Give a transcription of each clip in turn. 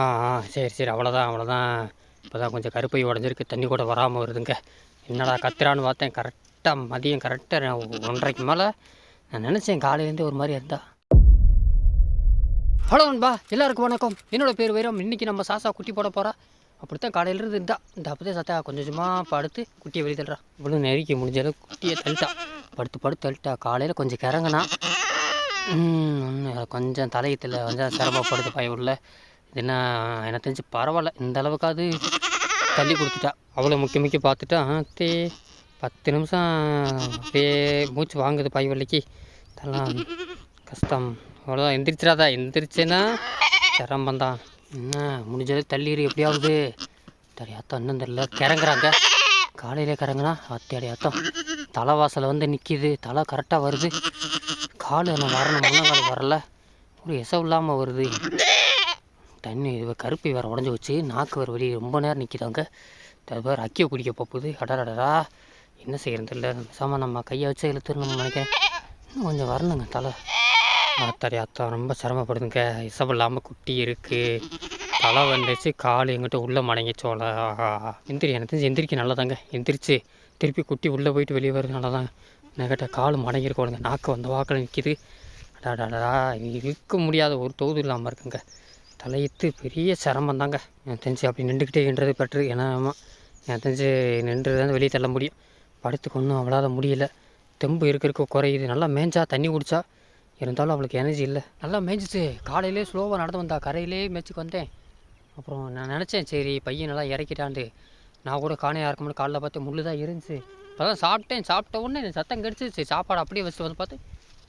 ஆ ஆ சரி சரி. அவ்வளோதான் அவ்வளோதான் இப்போ தான் கொஞ்சம் கருப்பை உடஞ்சிருக்கு. தண்ணி கூட வராமல் வருதுங்க. என்னடா கத்துறான்னு பார்த்தேன். கரெக்டாக மதியம் கரெக்டாக ஒன்றரைக்கு மேலே நான் நினச்சேன் காலையிலேருந்து ஒரு மாதிரி இருந்தா. ஹலோ நண்பா எல்லாருக்கும் வணக்கம். என்னோடய பேர் வைரம். இன்றைக்கி நம்ம சாசா குட்டி போட போகிறா அப்படித்தான் காலையிலேருந்து இருந்தா. இந்த அப்போதே சத்தா கொஞ்சம் கொஞ்சமாக படுத்து குட்டியை வெளியே தள்ளுறா. இவ்வளோ நெருக்கி முடிஞ்ச குட்டியை தள்ளிட்டா. படுத்து படுத்து தள்ளிட்டா. காலையில் கொஞ்சம் கிறங்கினா கொஞ்சம் தலையத்தில் கொஞ்சம் சிரமப்படுது பய உள்ள என்ன எனக்கு தெரிஞ்சு பரவாயில்ல. இந்த அளவுக்காவது தள்ளி கொடுத்துட்டா. அவ்வளோ முக்கிய முக்கிய பார்த்துட்டா தே பத்து நிமிஷம் அப்படியே மூச்சு வாங்குது பாய்வள்ளிக்கு. இதெல்லாம் கஷ்டம். அவ்வளோதான் எந்திரிச்சிடாதா? எந்திரிச்சேன்னா சிரமந்தான் என்ன முடிஞ்சது தள்ளிடு எப்படியாவது. சரி அத்தம் இன்னும் தெரியல. கிறங்குறாங்க. காலையிலே கிறங்குனா அத்தையடி அத்தம் தலை வந்து நிற்கிது தலை கரெக்டாக வருது. கால் என்ன வரணும். முன்னாள் வரல. ஒரு இசவு இல்லாமல் வருது. தண்ணி இது கருப்பி வேறு உடஞ்சி வச்சு நாக்கு வேறு வெளியே ரொம்ப நேரம் நிற்கிறாங்க அது வேறு அக்கியை குடிக்க போகுது. அடடடா என்ன செய்யறது தெரியல. பேசாம நம்ம கையை வச்சு இழுத்துடணும் நினைக்கிறேன். இன்னும் கொஞ்சம் வரணுங்க தலை. ஆத்தாடி அத்தா ரொம்ப சிரமப்படுதுங்க. இசம் இல்லாமல் குட்டி இருக்குது தலை வந்துச்சு கால் எங்கிட்ட உள்ளே மடங்கிச்சோல எந்திரி எனக்கு தெரிஞ்சு எந்திரிக்க நல்லதாங்க. எந்திரிச்சு. திருப்பி குட்டி உள்ளே போயிட்டு வெளியே வருது நல்லதாங்க. என்கிட்ட கால் மடங்கிருக்கோளுங்க நாக்கு வந்த வாக்கில் நிற்கிது அடாடாடா இழுக்க முடியாத ஒரு தொகுதி இல்லாமல் இருக்குங்க. தலையெத்து பெரிய சிரமம் தாங்க எனக்கு தெரிஞ்சு அப்படி நின்றுக்கிட்டேன்றது பெட்ரு ஏன்னா ஆமாம் எனக்கு தெரிஞ்சு நின்று தான் வெளியே தள்ள முடியும். படுத்துக்கு ஒன்றும் அவளால் முடியல. தெம்பு இருக்க இருக்க குறையுது. நல்லா மேய்ஞ்சா தண்ணி குடிச்சா. இருந்தாலும் அவளுக்கு எனர்ஜி இல்லை. நல்லா மேய்ஞ்சிச்சு. காலையிலே ஸ்லோவாக நடந்து வந்தா. கரையிலே மேய்ச்சிக்கு வந்தேன். அப்புறம் நான் நினச்சேன் சரி பையன் நல்லா இறக்கிட்டாண்டு நான் கூட காணையாக இருக்கும்னு காலைல பார்த்து முள்ளு தான் இருந்துச்சு இப்போ தான் சாப்பிட்டேன். சாப்பிட்ட உடனே சத்தம் கிடச்சிச்சு சாப்பாடு அப்படியே வச்சுட்டு வந்து பார்த்து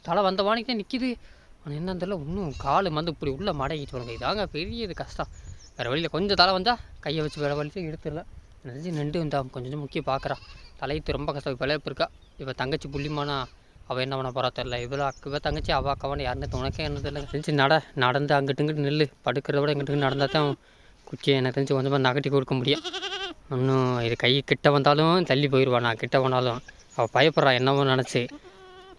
தலை வந்த வாணிக்கு தான் நிற்கிது ஆனால் என்னன்னு தெரியல இன்னும் கால் வந்து இப்படி உள்ளே மடங்கிட்டு வருங்க. இதாங்க பெரிய இது கஷ்டம். வேறு வழியில் கொஞ்சம் தலை வந்தால் கையை வச்சு வேறு வழிச்சு எடுத்துடலாம் நினச்சி நின்று வந்தா கொஞ்சம் கொஞ்சம் முக்கியம் பார்க்குறான் தலையத்து ரொம்ப கஷ்டம். இப்போ இப்போ இருக்கா? இப்போ தங்கச்சி புள்ளிமானா அவள் என்ன பண்ண போகிறா தெரில இவ்வளோ இவ தங்கச்சி அவள் அக்கவன் யாருன்னு உனக்கே என்ன தெரியல. தெரிஞ்சு நட நடந்து அங்கிட்டு இங்கிட்டு நெல் படுக்கிறத விட இங்கிட்டு நடந்தால் தான் குச்சியை எனக்கு தெரிஞ்சு கொஞ்சமாக நகட்டி கொடுக்க முடியும். இன்னும் இது கை கிட்ட வந்தாலும் தள்ளி போயிடுவா நான் கிட்ட போனாலும். அவள் பயப்படுறா என்னவோ நினச்சி.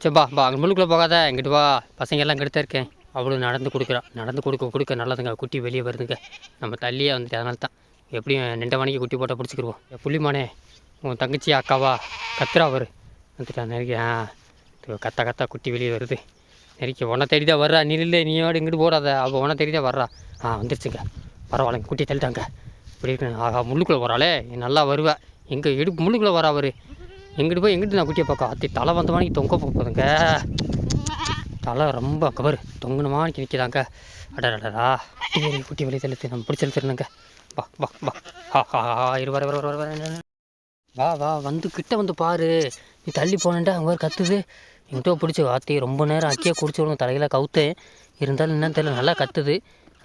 சரி பா பா அங்கே முள்ளுக்குள்ளே போகாத இங்கிட்டு வா. பசங்கெல்லாம் எல்லாம் தான் இருக்கேன். அவ்வளோ நடந்து கொடுக்குறா. நடந்து கொடுக்க கொடுக்க நல்லதுங்க. குட்டி வெளியே வருதுங்க. நம்ம தள்ளியே வந்துட்டு அதனால தான். எப்படியும் ரெண்டு மணிக்கு குட்டி போட்டால் பிடிச்சிக்கிருவோம். புள்ளிமானே உன் தங்கச்சி அக்காவா? கத்துறா வரு வந்துட்டா நெருக்கி ஆ கத்த கத்தா குட்டி வெளியே வருது. நெருக்கி உன தேடி தான் வர்றா. நீ இல்லை நீயோட இங்கிட்டு போடாத அவள் உன தேடி தான் வர்றா. ஆ வந்துருச்சுங்க. பரவாயில்லைங்க குட்டி தள்ளிட்டாங்க. இப்படி இருக்கு ஆஹா முள்ளுக்குள்ளே வராளே நல்லா வருவா. எங்கே இடுப்பு முள்ளுக்குள்ளே வரா அவர். எங்கிட்டு போய் எங்கிட்டு நான் குட்டியை பார்க்க? அத்தி தலை வந்த மணிக்கு தொங்க போக போதுங்க. தலை ரொம்ப கவர் தொங்கணுமா மணிக்கு நிற்கிறாங்க அடடடா குட்டி குட்டி வெளியே தெளித்து நம்ம பிடிச்சி எழுத்துருணுங்க வா வா வா. ஹா ஹா ஹா இரு வர வர வர வர வா வா வந்து கிட்ட வந்து பாரு. நீ தள்ளி போனேன்டா அங்கே கத்துது. எங்கிட்ட பிடிச்சி வாத்தி ரொம்ப நேரம் அக்கியாக குடிச்சு விடணும் தலையில் கவுத்தேன். இருந்தாலும் என்னன்னு தெரியல நல்லா கத்துது.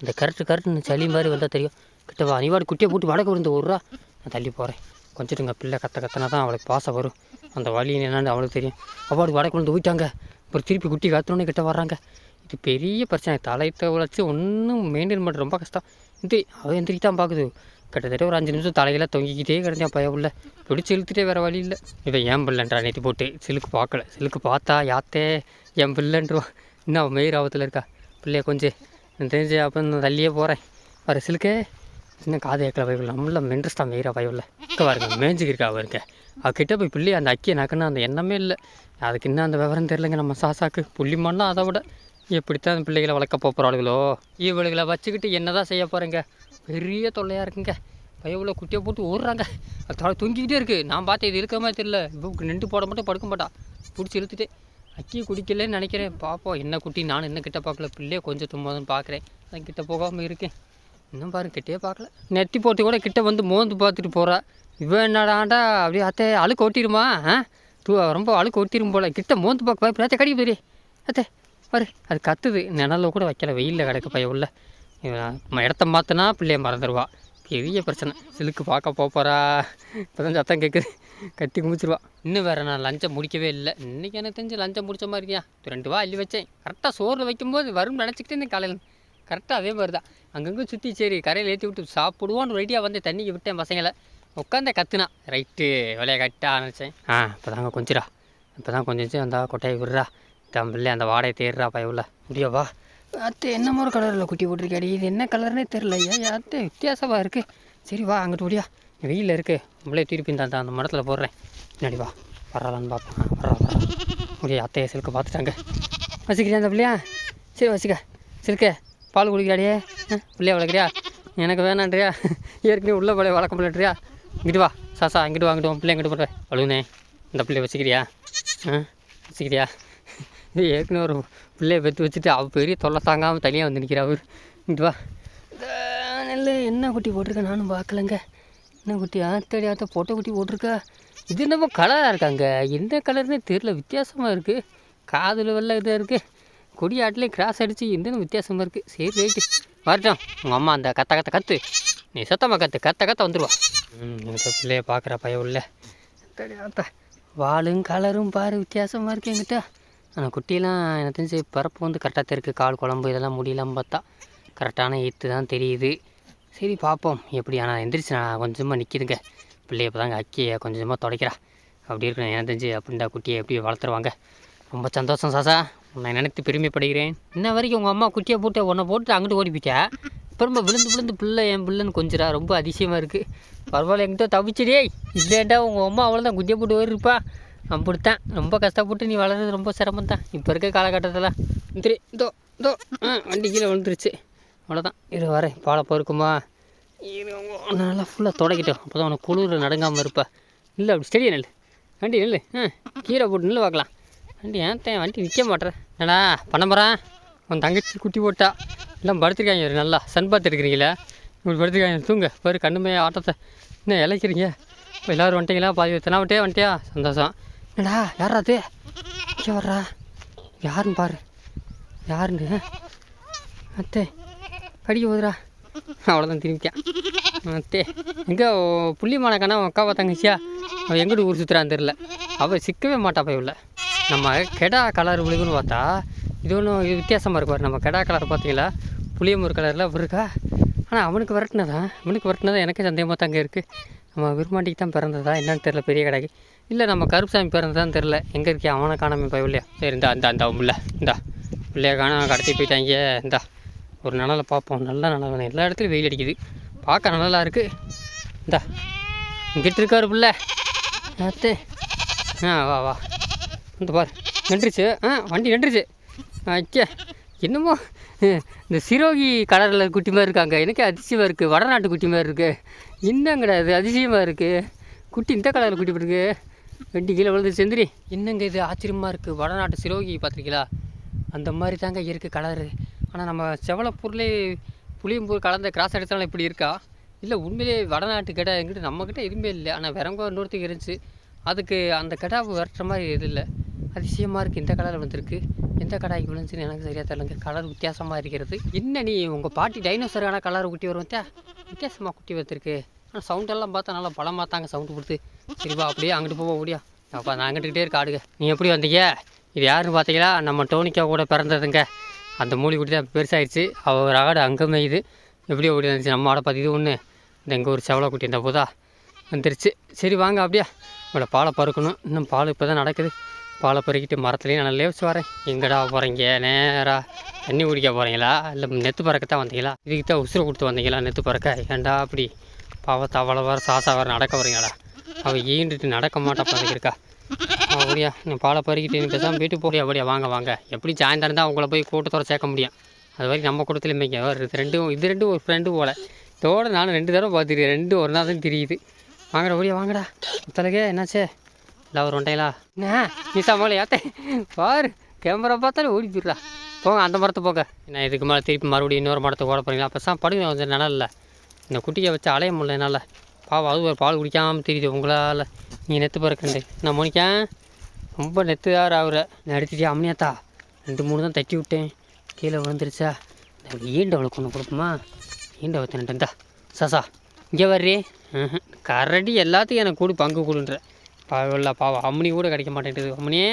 அந்த கரெக்டு கரெக்டு சளி மாதிரி வந்தால் தெரியும். கிட்ட வா நீ வாடி குட்டியை போட்டு வடக்கு விழுந்து விட்றா நான் தள்ளி போகிறேன் கொஞ்சிட்டுங்க பிள்ளை கத்த கத்தனா தான் அவளுக்கு பாசம் வரும். அந்த வழி என்னன்னு அவளுக்கு தெரியும். அவளுக்கு வடக்கு வந்து போயிட்டாங்க. அப்புறம் திருப்பி குட்டி காத்தணுன்னு கிட்ட வர்றாங்க. இது பெரிய பிரச்சனை. தலையத்தை உழைச்சி ஒன்றும் மெயின்டைன் பண்ணுறது ரொம்ப கஷ்டம். இது அவன் எந்திரிக்கு தான் பார்க்குது கிட்டத்தட்ட ஒரு அஞ்சு நிமிஷம் தலையெல்லாம் தொங்கிக்கிட்டே கிடந்தேன் பய உள்ள. பிடிச்சி இழுத்துட்டே வேறு வழி இல்லை. இவன் ஏன் பிள்ளைன்றா நேற்று போட்டு. சிலுக்கு பார்க்கல சிலுக்கு பார்த்தா யாத்தே என் பிள்ளைன்றான் இன்னும் அவன் மெயிர் ஆபத்தில் இருக்கா. பிள்ளைய கொஞ்சம் தெரிஞ்சு அப்போ நான் தள்ளியே போகிறேன் வர சிலுக்கே. இன்னும் காது ஏக்கல வயவில் நம்மள மென்ட்ரஸ்டாக மெயிரா வயவில் இங்கே பாருங்க மேய்ஞ்சிக்கிருக்கா அவருங்க அவகிட்ட போய் பிள்ளை அந்த அக்கியை நக்குன்னு அந்த எண்ணமே இல்லை. அதுக்கு இன்னும் அந்த விவரம் தெரிலங்க நம்ம சாசாக்கு. புள்ளிமண்ணா அதை விட எப்படித்தான் அந்த பிள்ளைகளை வளர்க்க போகிறாளுகளோ இவளுகளை வச்சுக்கிட்டு என்ன தான் செய்ய போகிறேங்க பெரிய தொல்லையாக இருக்குங்க. பயவில் குட்டியை போட்டு ஓடுறாங்க. அது தொலை தொங்கிக்கிட்டே இருக்குது நான் பார்த்தேன் இது இருக்கிற மாதிரி தெரியல. இப்போ நின்று போட மட்டும் படுக்க மாட்டா. பிடிச்சி இழுத்துட்டு அக்கி குடிக்கலன்னு நினைக்கிறேன். பார்ப்போம் என்ன குட்டி? நான் என்ன கிட்ட பார்க்கல. பிள்ளையே கொஞ்சம் தும்பாதுன்னு பார்க்குறேன். நான் கிட்ட போகாமல் இருக்கேன். இன்னும் பாருங்க கிட்டே பார்க்கல. நெத்தி போட்டு கூட கிட்ட வந்து மோந்து பார்த்துட்டு போகிறா இவன் என்னடாண்டா அப்படியே அத்தை அழுக்கு ஒட்டிடுமா? ஆ? தூ ரொம்ப அழுக்கு ஒட்டிடும் போல. கிட்ட மோந்து பார்க்க பயப்பட அத்தை கடிக்க போயிரு. அத்தை பாரு அது கத்துது. நிழலில் கூட வைக்கல வெயிலில் கிடக்க பைய உள்ள. நம்ம இடத்த மாற்றினா பிள்ளைய மறந்துடுவா பெரிய பிரச்சனை. சிலுக்கு பார்க்க போகிறா இப்போ தான் சத்தம் கேட்குது கத்தி முடிச்சிருவா இன்னும் வேறு நான் லஞ்சம் முடிக்கவே இல்லை. இன்றைக்கி எனக்கு தெரிஞ்சு லஞ்சம் முடிச்ச மாதிரி இருக்கியா? ரெண்டு ரூபா அள்ளி வச்சேன். கரெக்டாக சோறில் வைக்கும்போது வரும்னு நினச்சிக்கிட்டே இருந்தேன் காலையில். கரெக்டாக அதே மாதிரி தான். அங்கங்கே சுற்றி சரி கரையில் ஏற்றி விட்டு சாப்பிடுவோன்னு ரெடியாக வந்து தண்ணிக்கு விட்டேன் பசங்களை. உட்காந்தே கற்றுனா ரைட்டு விளைய கரெக்டாக ஆரம்பித்தேன் ஆ இப்போ தாங்க கொஞ்சிரா இப்போ தான் கொஞ்சம் அந்த கொட்டையை விடுறா. தம்பிள்ளே அந்த வாடையை தேடுறா பயவில் முடியவா அத்தை என்ன மாதிரி கலரில் குட்டி போட்டிருக்காடி இது என்ன கலர்னே தெரில ஏன் அத்தை வித்தியாசமாக இருக்குது சரி வா அங்கிட்டு ஓடியா. வெயிலில் இருக்குது நம்மளே திருப்பி இந்த அந்த மரத்தில் போடுறேன். முன்னாடி வா. வரலான்னு பார்ப்பேன் ஆ, வர்றா முடியா அத்தையை சிலுக்கு பார்த்துட்டாங்க. வச்சுக்கிறியா அந்த பிள்ளையா? சரி வச்சுக்க. சிலுக்க. பால் குடிக்கிறாடியே பிள்ளையை பிள்ளைய வளர்க்குறியா? எனக்கு வேணான்றியா? ஏற்கனவே உள்ள போல வளர்க்க முடியலன்றியா? இங்கிட்டு வா. சாசா இங்கிட்டு வா இங்கிட்டு வா. பிள்ளை இங்கிட்டு போடுறேன் அழுகுனே. இந்த பிள்ளைய வச்சுக்கிறியா? ஆ வச்சுக்கிறியா? இது ஏற்கனவே ஒரு பிள்ளைய பெற்று வச்சுட்டு அவள் பெரிய தொல்லை தாங்காமல் தனியாக வந்து நிற்கிறா அவர். இங்கிட்டு வா. நெல் என்ன குட்டி போட்டிருக்கேன் நானும் பார்க்கலங்க. என்ன குட்டி? ஆத்தடி ஆத்த பொட்டை குட்டி போட்டிருக்கா. இது என்னமோ கலராக இருக்காங்க. எந்த கலர்னே தெரில வித்தியாசமாக இருக்குது காதில் வெள்ளை இதாக இருக்குது கொடி ஆட்டிலே கிராஸ் அடித்து எந்தன்னு வித்தியாசமாக இருக்குது சரி ரைட்டு வரட்டும். உங்கள் அம்மா அந்த கத்த கத்த கத்து. நீ சத்தமாக கற்று கத்த கத்த வந்துடுவா ம் எங்கிட்ட பிள்ளைய பார்க்குற பயம் இல்லை. வாலும் கலரும் பாரு வித்தியாசமாக இருக்குது எங்கிட்ட ஆனால் குட்டியெல்லாம் எனக்கு தெரிஞ்சு பிறப்பு வந்து கரெக்டாக தெரியுது கால் குழம்பு இதெல்லாம் முடியலாம் பார்த்தா கரெக்டான ஈத்து தான் தெரியுது. சரி பார்ப்போம். எப்படி? ஆனால் எந்திரிச்சு நான் கொஞ்சமாக நிற்கிதுங்க பிள்ளைய இப்போ தாங்க அக்கியை கொஞ்சமாக துடைக்கிறா. அப்படி இருக்கணும். எனக்கு தெரிஞ்சு அப்படின்டா குட்டியை எப்படி வளர்த்துருவாங்க? ரொம்ப சந்தோஷம் சாசா. உன்னை நினைத்து பெருமைப்படுகிறேன். இன்ன வரைக்கும் உங்கள் அம்மா குட்டியை போட்டு உன்னை போட்டு அங்கிட்டு ஓடி போயிட்டா திரும்ப விழுந்து விழுந்து பிள்ளை என் பிள்ளைன்னு கொஞ்சிரா ரொம்ப அதிசயமாக இருக்குது பரவாயில்ல எங்கிட்ட தவிச்சிடே இல்லைண்டா உங்கள் அம்மா அவ்வளோதான் குட்டியை போட்டு வருப்பா அப்படித்தான். ரொம்ப கஷ்டப்பட்டு நீ வளர்றது ரொம்ப சிரமம் தான் இப்போ இருக்க காலகட்டத்தில். சரி இதோ இதோ. ஆ வண்டி கீழே விழுந்துருச்சு. அவ்வளோதான் இரு வரேன் பாலை பொறுக்குமா? நல்லா ஃபுல்லாக தொடக்கிட்டோம். அப்போ தான் உனக்கு குளிர் நடுங்காமல் இருப்பா. இல்லை அப்படி ஸ்டெடியா நெல் வண்டி நெல் ஆ கீரை போட்டு நெல் பார்க்கலாம். வண்டி ஏன் வண்டி நிற்க மாட்டேறேன் என்னடா பண்ண உன் தங்கச்சி குட்டி போட்டா. எல்லாம் படுத்துருக்காங்க நல்லா சன் பாத் எடுக்கிறீங்களா இப்படி படுத்துருக்காங்க. தூங்க. பாரு கண்ணுமே ஆட்டத்தை. என்ன இழைக்கிறீங்க இப்போ எல்லோரும் வந்துட்டீங்களா? பாதி எத்தனை வண்டியா வந்துட்டியா? சந்தோஷம். என்னடா யாரா அது? இங்கே வர்றா? யாருன்னு பாரு. யாருன்னு? அத்தே கடிக்க போதுடா அவ்வளோதான் திரும்பிக்கேன் அத்தே எங்கே புள்ளிமான கண்ணா அக்காவா தங்கச்சியா? அவள் எங்கிட்டு ஊர் சுற்றுறான்னு தெரில அவள் சிக்கவே மாட்டா போய் உள்ள. நம்ம கெடா கலர் விழுகுன்னு பார்த்தா இது ஒன்றும் இது வித்தியாசமாக இருக்கு நம்ம கெடா கலர் பார்த்தீங்களா? புளியமூர் கலரில் இருக்கா? ஆனால் அவனுக்கு விரட்டினதா? அவனுக்கு விரட்டினதா? எனக்கு சந்தேகமாக தாங்க இருக்குது நம்ம விரும்பாண்டிக்கு தான் பிறந்ததா? என்னன்னு தெரில பெரிய கடைக்கு. இல்லை நம்ம கருப்புசாமி பிறந்ததான் தெரில எங்கே இருக்கே அவனை காணாமல் போய் இல்லையா? சரி இந்தா இந்த இந்தா முல்ல இந்தா. பிள்ளைய காண கடத்தி போயிட்டாங்க இந்தா. ஒரு நிழலை பார்ப்போம். நல்ல நிழல் எல்லா இடத்துலையும் வெயில் அடிக்குது. பார்க்க நல்லா இருக்குது இந்தா. இங்கிட்டு இருக்காரு பிள்ளை. அத்தே. ஆ வா வா. இந்த பாரு. நின்றுச்சு. ஆ வண்டி நின்றுச்சு. அச்சே. என்னமோ? இந்த சிரோகி கலரில் குட்டி மாதிரி இருக்காங்க. எனக்கே அதிசயமாக இருக்குது வடநாட்டு குட்டி மாதிரி இருக்குது இன்னும் கிடையாது அதிசயமாக இருக்குது குட்டி இந்த கலரில் குட்டி இருக்கு வண்டி கீழே விழுந்து செந்திரி என்னங்க இது? ஆச்சரியமாக இருக்குது வடநாட்டு சிரோகி பார்த்துருக்கீங்களா? அந்த மாதிரி தாங்க இருக்குது கலரு. ஆனால் நம்ம செவலப்பூர்லே புளியம்பூர் கலந்த கிராஸ் அடித்தாலும் இப்படி இருக்கா? இல்லை உண்மையிலே வடநாட்டு கடை எங்கிட்ட நம்மக்கிட்ட எதுவுமே இல்லை. ஆனால் விரங்கோ இன்னொருத்துக்கு இருந்துச்சு. அதுக்கு அந்த கடாவை விரட்டுற மாதிரி இது இல்லை. அதிசயமாக இருக்குது இந்த கலரில் விழுந்திருக்கு எந்த கடாய்க்கு விழுந்துச்சுன்னு எனக்கு சரியாக தெரியலங்க. கலர் வித்தியாசமாக இருக்கிறது. என்ன நீ உங்கள் பாட்டி டைனோசரான கலர் குட்டி வரும் வித்தியாசமாக குட்டி வந்துருக்கு. ஆனால் சவுண்டெல்லாம் பார்த்தா நல்லா பலமாக தாங்க சவுண்டு கொடுத்து. சரிப்பா அப்படியே அங்கிட்டு போக ஓடியா. அப்பா நான் அங்கிட்டுக்கிட்டே இருக்க ஆடுங்க நீ எப்படி வந்தீங்க? இது யாருன்னு பார்த்தீங்களா? நம்ம டோனிக்கா கூட பிறந்ததுங்க. அந்த மூலி குட்டி தான் பெருசாகிடுச்சு அவர் ஆடு அங்கே மேயுது எப்படியோ ஓடி வந்துச்சு. நம்ம ஆடை பார்த்து இது ஒன்று இந்த எங்கள் ஒரு செவலை குட்டி இந்த போதா? வந்துருச்சு. சரி வாங்க அப்படியே. உங்களை பாலை பறக்கணும் இன்னும் பால் இப்போ தான் நடக்குது. பாலை பொறுக்கிட்டு மரத்துலேயும் நல்லா லேப்ஸ் வரேன். எங்கடா போகிறீங்க நேராக தண்ணி குடிக்க போகிறீங்களா இல்லை நெத்து பறக்கத்தான் வந்தீங்களா? இதுக்கு தான் உசுரை கொடுத்து வந்தீங்களா நெத்து பறக்க? ஏன்டா அப்படி? பாவத்தை அவ்வளோ வர சாசா வர நடக்க வரீங்களா அவள் ஈண்டுட்டு நடக்க மாட்டா பாருங்க இருக்கா. அப்படியா. நீ பாலை பறிக்கிட்டு நீ தான் வீட்டு போகிறியா அப்படியா? வாங்க வாங்க. எப்படி சாயந்தரம் தான் அவங்கள போய் கூட்டத்தோட சேர்க்க முடியும். அது வரைக்கும் நம்ம கூட்டத்தில் மேய்க்க ரெண்டும் இது ரெண்டும் ஒரு ஃப்ரெண்டு போல. இதோட நானும் ரெண்டு தடவை பார்த்துருக்கேன் ரெண்டு ஒரு நாள் தான் தெரியுது. வாங்கடா அப்படியே? வாங்கடா. முத்தலகே என்னாச்சே? லவர் ஒரு ஒன்றைங்களா என்ன நீ சமாளி ஏத்தே பாரு கேமரா பார்த்தாலே ஓடி போயிடலா போங்க அந்த மரத்தை போங்க. என்ன இதுக்கு மேலே திருப்பி மறுபடியும் இன்னொரு மரத்தை ஓட போகிறீங்களா அப்போ தான் படுங்க கொஞ்சம் நிழல்ல இந்த குட்டியை வச்சு அலைய முடியல என்னால். பாவம் அது ஒரு பால் குடிக்காமல் தெரியுது உங்களால். நீங்கள் நெத்து பிறக்கண்டு நான் மோனிக்கேன் ரொம்ப நெத்து யார் ஆகுற நான் எடுத்துட்டியா அம்னியாத்தா ரெண்டு மூணு தான் தட்டி விட்டேன். கீழே விழுந்துருச்சா? இந்த ஈண்டவளுக்கு ஒன்று கொடுப்போமா? ஈண்ட வச்சுட்டு சாசா இங்கே வர்றே. கரடி எல்லாத்தையும் எனக்கு கூடி பங்கு கொடுன்ற. பாவம் பாவம். அம்மனி கூட கிடைக்க மாட்டேங்குது. அம்மனியே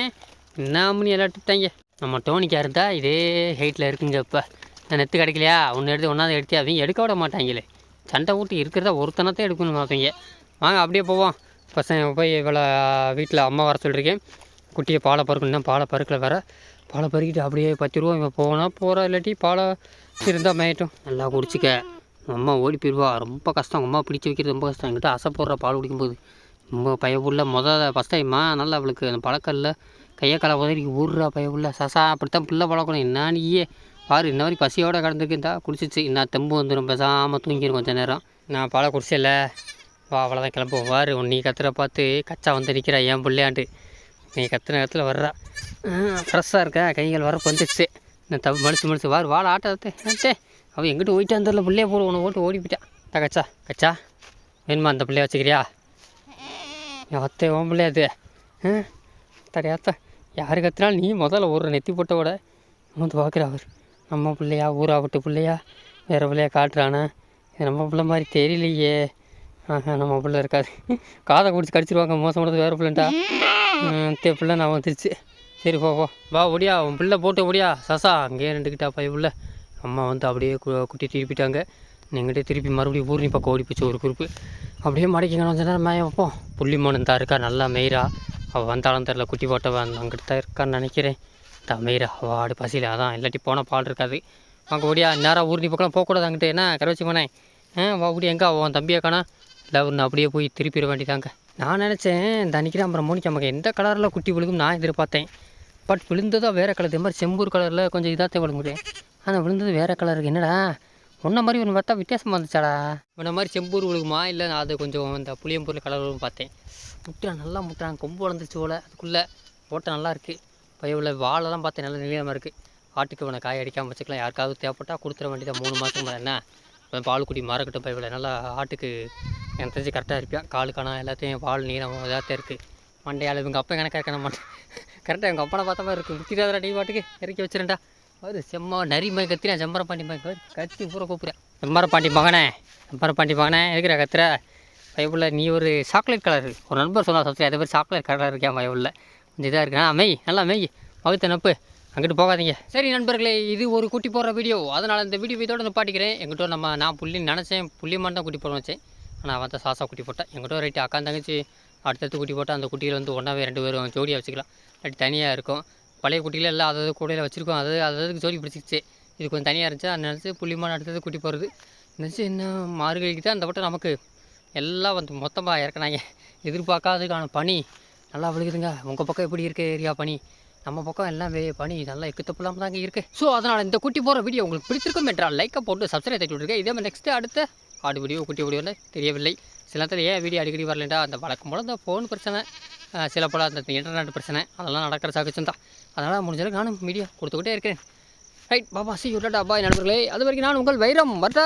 என்ன அம்மனி எல்லாட்டுட்டாங்க நம்ம டோனிக்காக இருந்தால் இதே ஹைட்டில் இருக்குங்க இப்போ. நான் நெத்து கிடைக்கலையா? ஒன்று எடுத்து ஒன்றாவது எடுத்து அவங்க எடுக்க விட மாட்டாங்களே. சண்டை ஊட்டி இருக்கிறதா ஒருத்தனத்தை எடுக்கணும் அவங்க வாங்க அப்படியே போவோம். பசங்க போய் இவ்வளோ வீட்டில் அம்மா வர சொல்லியிருக்கேன் குட்டியை பாலை பறக்கணும் பாலை பறக்கல வேறு. பாலை பறிக்கிட்டு அப்படியே பத்து ரூபா இவன் போனால் போகிறா இல்லாட்டி பாலை இருந்தால் மேயட்டும். நல்லா குடிச்சிக்க. அம்மா ஓடி போயிடுவா ரொம்ப கஷ்டம். அம்மா பிடிச்சி வைக்கிறது ரொம்ப கஷ்டம். என்கிட்ட ஆசை போடுற பால் குடிக்கும்போது. ரொம்ப பயப்புள்ள மொதல் ஃபஸ்ட் டைமா நல்லா அவளுக்கு அந்த பழக்கம் இல்லை கையை காலை உதவிக்கு ஊர்றா பயப்புள்ள சசா அப்படித்தான் பிள்ளை பழக்கணும். என்ன நீயே பாரு இன்ன வரைக்கும் பசியோடு கிடந்திருக்கு இந்தா குடிச்சிச்சு நான் தெம்பு வந்துடும் பேசாமல் தூங்கிடும் கொஞ்சம் நேரம். நான் பாலை குடிச்சல வா அவ்வளோதான் கிளம்புவோம் வாரு நீ கத்துற பார்த்து கச்சா வந்து நிற்கிறா என் பிள்ளையாண்டு நீ கத்துன இடத்துல வர்றா. ஃப்ரெஷ்ஷாக இருக்கா? கைகள் வர வந்துச்சு நான் தப்பு மனுஷு மனுச்சு வாரு வாழ ஆட்டத்தை ஆட்டே அவன் எங்கிட்ட போயிட்டு வந்துடல பிள்ளைய போட உன்னை ஓட்டு ஓடி போயிட்டான் கச்சா கச்சா. வேணுமா அந்த பிள்ளைய வச்சுக்கிறியா? என் அத்தை உன் பிள்ளையா அது யாரு கத்துனாலும் நீ முதல்ல ஒரு நெத்தி போட்டோட வந்து பார்க்குற அவர். நம்ம பிள்ளையா ஊரா விட்டு பிள்ளையா? வேறு பிள்ளையா காட்டுறானா? இது நம்ம பிள்ளை மாதிரி தெரியலையே. ஆஹா நம்ம பிள்ளை இருக்காது. காதை குடிச்சு கடிச்சிருவாங்க மோசமானது வேறு பிள்ளைண்டா தே பிள்ளை நான் வந்துருச்சு. சரி போ வா ஒடியா உன் பிள்ளை போட்டு ஒடியா சசா அங்கேயே நின்றுக்கிட்டா பைய பிள்ளை. அம்மா வந்து அப்படியே கு- குட்டி திருப்பிட்டாங்க. நீங்கள்கிட்ட திருப்பி மறுபடியும் ஊர்னி பக்கம் ஓடி போச்சு ஒரு குரூப்பு அப்படியே மடக்கிங்க கொஞ்ச நேரம் மேய வைப்போம்? புள்ளிமான் தான் இருக்கா? நல்லா மெயிரா. அவள் வந்தாலும் தெரில குட்டி போட்டவன் அங்கிட்ட தான் இருக்கான்னு நினைக்கிறேன். தான் மெயிரா அவள் ஆடு பசியில் அதான் இல்லாட்டி போனால் பால் இருக்காது. வாங்க ஓடியா நேராக ஊர்னி பக்கம் போகக்கூடாது அங்கிட்ட. என்ன கரவச்சி போனேன் ஆ வா ஓடி எங்கே அவன் தம்பியை காணா? இல்லை ஒன்று அப்படியே போய் திருப்பிட வேண்டிதாங்க நான் நினச்சேன் இந்த அன்றைக்கி அப்புறம் மோனிக்கா மகன். எந்த கலரில் குட்டி விழுகும் நான் எதிர்பார்த்தேன். பட் விழுந்ததோ வேறு கலர் இது மாதிரி செம்பூர் கலரில் கொஞ்சம் இதாக தேவை முடியும் ஆனால் விழுந்தது வேறு கலருக்கு என்னடா? முன்ன மாதிரி ஒன்று பார்த்தா வித்தியாசமாக இருந்துச்சாடா? முன்ன மாதிரி செம்பூர் உழுகுமா இல்லை நான் அது கொஞ்சம் இந்த புளியம்பூரில் கலரும் பார்த்தேன். முட்டுறான் நல்லா முட்டுறான் கொம்பு வளர்ந்துச்சு ஓலை அதுக்குள்ளே ஓட்டை நல்லா இருக்குது பையவில் வாழெல்லாம் பார்த்தேன். நல்லா நீளமாக இருக்குது ஆட்டுக்கு இவனை காய அடிக்காமல் வச்சுக்கலாம். யாருக்காவது தேவைப்பட்டா கொடுத்துட வேண்டியதான் மூணு மாதம் மேலே என்ன? இப்போ பால் குடி மறக்கட்டும் பையவில் நல்லா ஆட்டுக்கு எனக்கு தெரிஞ்சு கரெக்டாக இருப்பான் காலுக்கான எல்லாத்தையும் பால் நீளம் எல்லாத்தையும் இருக்குது மண்டையால் இவங்க அப்பா கணக்காக இருக்கணும் மாட்டேன் கரெக்டாக எங்கள் அப்பனை பார்த்த மாதிரி இருக்குது முட்டிடாதடா நீ பாட்டுக்கு. இறக்கி வச்சிருண்டா ஒரு செம்ம நரி மாதிரி கத்தினா செம்பரப்பாண்டி மாதிரி கத்தி பூரா கூப்பிட்றேன் செம்பரப்பாண்டி மகனே செம்பரப்பாண்டி மகனே இருக்கிற கத்துற? பயபுள்ள நீ ஒரு சாக்லேட் கலர் ஒரு நண்பர் சொன்னா சத்திரி அதே மாதிரி சாக்லேட் கலர் இருக்கேன் பயபுள்ள கொஞ்சம் இதாக இருக்கேன். மெய் நல்லா மெய். வகுத்த நப்பு. அங்கிட்டு போகாதீங்க. சரி நண்பர்களே இது ஒரு குட்டி போடுற வீடியோ அதனால் இந்த வீடியோ இதோட நிப்பாட்டிக்கிறேன் எங்கிட்ட நம்ம நான் புள்ளி நினச்சேன். புள்ளிமான் தான் குட்டி போட வச்சேன் ஆனால் அவன் தான் சாசா குட்டி போட்டேன் எங்கிட்ட ரைட்டு அக்கா தங்கச்சி அடுத்தடுத்து குட்டி போட்டால் அந்த குட்டியில் வந்து ஒன்றாவே ரெண்டு பேரும் ஜோடியாக வச்சுக்கலாம். இல்லாட்டி தனியாக இருக்கும். பழைய குட்டியில் எல்லாம் அதாவது கூடையில் வச்சுருக்கோம். அது அதுக்கு ஜோடி பிடிச்சிக்கிச்சு இது கொஞ்சம் தனியாக இருந்துச்சு. அதை நினச்சி புள்ளிமான அடுத்தது குட்டி போகிறது நினச்சி என்ன மாறுகளுக்கு தான் அந்த வட்டம் நமக்கு எல்லாம் வந்து மொத்தமாக இறக்குனாங்க. எதிர்பார்க்காததுக்கான பனி. நல்லா விழுகுதுங்க. உங்கள் பக்கம் எப்படி இருக்குது ஏரியா பனி? நம்ம பக்கம் எல்லாம் வே பனி நல்லா எக்குத்தப்பெல்லாம் தாங்க இருக்குது ஸோ அதனால் இந்த குட்டி போகிற வீடியோ உங்களுக்கு பிடிச்சிருக்கும் என்றால் லைக்கை போட்டு சப்ஸ்கிரைப் தட்டி விட்டுருக்கேன் இதே மாதிரி நெக்ஸ்ட்டு அடுத்த ஆடு வீடியோ குட்டி வீடியோன்னு தெரியவில்லை. சில நேரத்தில் ஏன் வீடியோ அடிக்கடி வரலண்டா அந்த வழக்கம் போல் இந்த ஃபோன் பிரச்சனை. சில பல அந்த இன்டர்நெட் பிரச்சனை அதெல்லாம் நடக்கிற சாகச்சம் தான். அதனால் முடிஞ்சளவுக்கு நானும் மீடியா கொடுத்துக்கிட்டே இருக்கேன் ரைட் பாபா சி டாடா பாய் நண்பர்களே. அது வரைக்கும் நான் உங்கள் வைரம். வரட்டா.